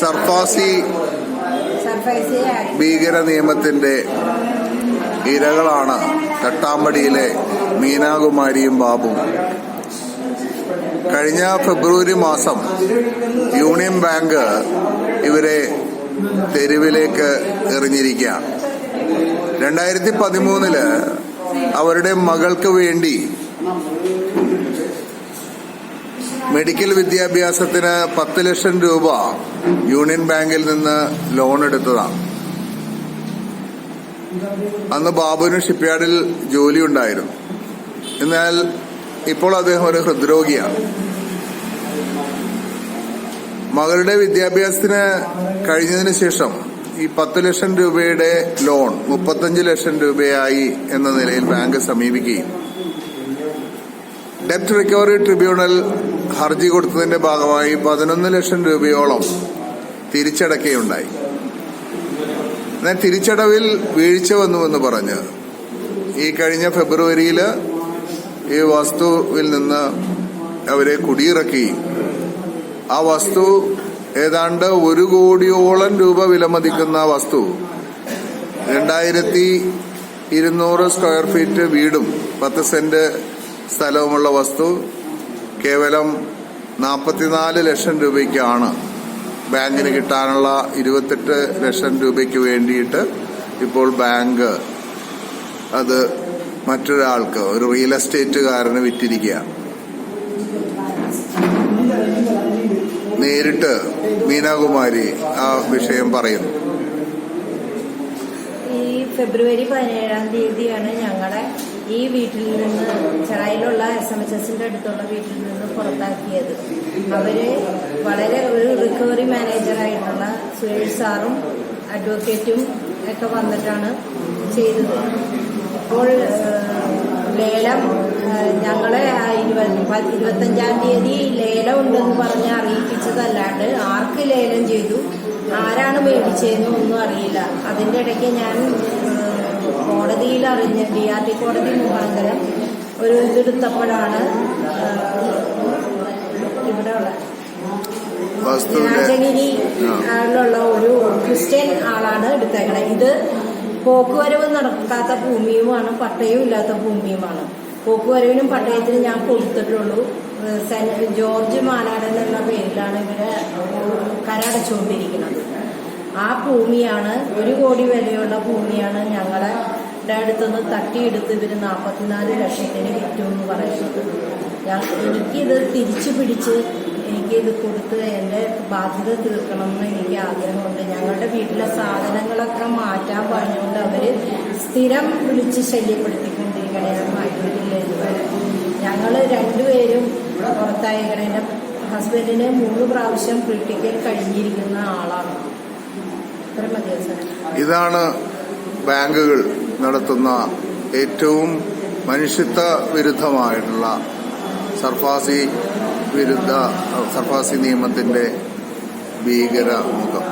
SARFAESI ഭീകര നിയമത്തിന്റെ ഇരകളാണ് തട്ടാമ്പടിയിലെ മീനാകുമാരിയും ബാബും. കഴിഞ്ഞ ഫെബ്രുവരി മാസം യൂണിയൻ ബാങ്ക് ഇവരെ തെരുവിലേക്ക് എറിഞ്ഞിരിക്കുകയാണ്. രണ്ടായിരത്തി പതിമൂന്നിൽ അവരുടെ മകൾക്ക് വേണ്ടി മെഡിക്കൽ വിദ്യാഭ്യാസത്തിന് പത്ത് ലക്ഷം രൂപ യൂണിയൻ ബാങ്കിൽ നിന്ന് ലോൺ എടുത്തതാണ്. അന്ന് ബാബുവിന് ഷിപ്പ്യാർഡിൽ ജോലി ഉണ്ടായിരുന്നു. എന്നാൽ ഇപ്പോൾ അദ്ദേഹം ഒരു ഹൃദ്രോഗിയാണ്. മകളുടെ വിദ്യാഭ്യാസത്തിന് കഴിഞ്ഞതിന് ശേഷം ഈ പത്ത് ലക്ഷം രൂപയുടെ ലോൺ മുപ്പത്തഞ്ച് ലക്ഷം രൂപയായി എന്ന നിലയിൽ ബാങ്ക് സമീപിക്കുകയും. ഡെപ്റ്റ് റിക്കവറി ട്രിബ്യൂണൽ ഹർജി കൊടുത്തതിന്റെ ഭാഗമായി പതിനൊന്ന് ലക്ഷം രൂപയോളം തിരിച്ചടക്കുകയുണ്ടായി. എന്നാൽ തിരിച്ചടവിൽ വീഴ്ച വന്നുവെന്ന് പറഞ്ഞ് ഈ കഴിഞ്ഞ ഫെബ്രുവരിയിൽ ഈ വസ്തുവിൽ നിന്ന് അവരെ കുടിയിറക്കി. ആ വസ്തു ഏതാണ്ട് ഒരു കോടിയോളം രൂപ വിലമതിക്കുന്ന വസ്തു രണ്ടായിരത്തി ഇരുന്നൂറ് സ്ക്വയർ ഫീറ്റ് വീടും പത്ത് സെന്റ് സ്ഥലവുമുള്ള വസ്തു കേവലം നാൽപ്പത്തിനാല് ലക്ഷം രൂപയ്ക്കാണ് ബാങ്കിന് കിട്ടാനുള്ള ഇരുപത്തെട്ട് ലക്ഷം രൂപയ്ക്ക് വേണ്ടിയിട്ട് ഇപ്പോൾ ബാങ്ക് അത് മറ്റൊരാൾക്ക് ഒരു റിയൽ എസ്റ്റേറ്റുകാരന് വിറ്റിരിക്കുകയാണ്. നേരിട്ട് മീനാകുമാരി ആ വിഷയം പറയുന്നു. ഈ ഫെബ്രുവരി പതിനേഴാം തീയതിയാണ് ഞങ്ങളെ ഈ വീട്ടിൽ നിന്ന് ചെറായിലുള്ള എസ് എം എച്ച് എസിന്റെ അടുത്തുള്ള വീട്ടിൽ നിന്ന് പുറത്താക്കിയത്. അവർ വളരെ ഒരു റിക്കവറി മാനേജറായിട്ടുള്ള സുരേഷ് സാറും അഡ്വക്കേറ്റും ഒക്കെ വന്നിട്ടാണ് ചെയ്തത്. ഇപ്പോൾ ലേലം ഞങ്ങളെ ഇരുപത്തഞ്ചാം തീയതി ലേലം ഉണ്ടെന്ന് പറഞ്ഞ് അറിയിപ്പിച്ചതല്ലാണ്ട് ആർക്ക് ലേലം ചെയ്തു ആരാണ് മേടിച്ചതെന്നും ഒന്നും അറിയില്ല. അതിന്റെ ഇടയ്ക്ക് ഞാൻ ഏഹ്, കോടതിയിൽ അറിഞ്ഞ് ഡി ആർ ടി കോടതി മുഖാന്തരം ഒരു ഇതെടുത്തപ്പോഴാണ് ഇവിടെയുള്ള ഇവിടെ ഉള്ള വസ്തുവിന്റെ രാജഗിരി ിലുള്ള ഒരു ക്രിസ്ത്യൻ ആളാണ് എടുത്തേക്കണത് ഇത് പോക്കുവരവ് നടക്കാത്ത ഭൂമിയുമാണ് പട്ടയവും ഇല്ലാത്ത ഭൂമിയുമാണ്. പോക്കുവരവിനും പട്ടയത്തിനും ഞാൻ കൊടുത്തിട്ടുള്ളൂ. ജോർജ് മാനാടൻ എന്ന പേരിലാണ് ഇവർ കരടച്ചുകൊണ്ടിരിക്കുന്നത് ആ ഭൂമിയാണ് ഒരു കോടി വിലയുള്ള ഭൂമിയാണ് ഞങ്ങളെ അടുത്തുനിന്ന് തട്ടിയെടുത്ത് ഇവർ നാൽപ്പത്തിനാല് ലക്ഷത്തിന് വിറ്റു എന്ന് പറയുന്നത് എനിക്കിത് തിരിച്ചു പിടിച്ച് എനിക്കിത് കൊടുത്ത് എന്റെ ബാധ്യത തീർക്കണം എന്ന് എനിക്ക് ആഗ്രഹമുണ്ട്. ഞങ്ങളുടെ വീട്ടിലെ സാധനങ്ങളൊക്കെ മാറ്റാൻ പറഞ്ഞുകൊണ്ട് അവർ സ്ഥിരം വിളിച്ച് ശല്യപ്പെടുത്തിക്കൊണ്ടിരിക്കണേ മാറ്റിയിട്ടില്ല ഇതുവരെ ഞങ്ങൾ രണ്ടുപേരും പുറത്തായിക്കണേ. എന്റെ ഹസ്ബൻഡിന് മൂന്ന് പ്രാവശ്യം ക്രിട്ടിക്കൽ കഴിഞ്ഞിരിക്കുന്ന ആളാണ്. ഇതാണ് ബാങ്കുകൾ. നടത്തുന്ന ഏറ്റവും മനുഷ്യത്വ വിരുദ്ധമായിട്ടുള്ള സർഫാസി വിരുദ്ധ സർഫാസി നിയമത്തിന്റെ ഭീകര മുഖം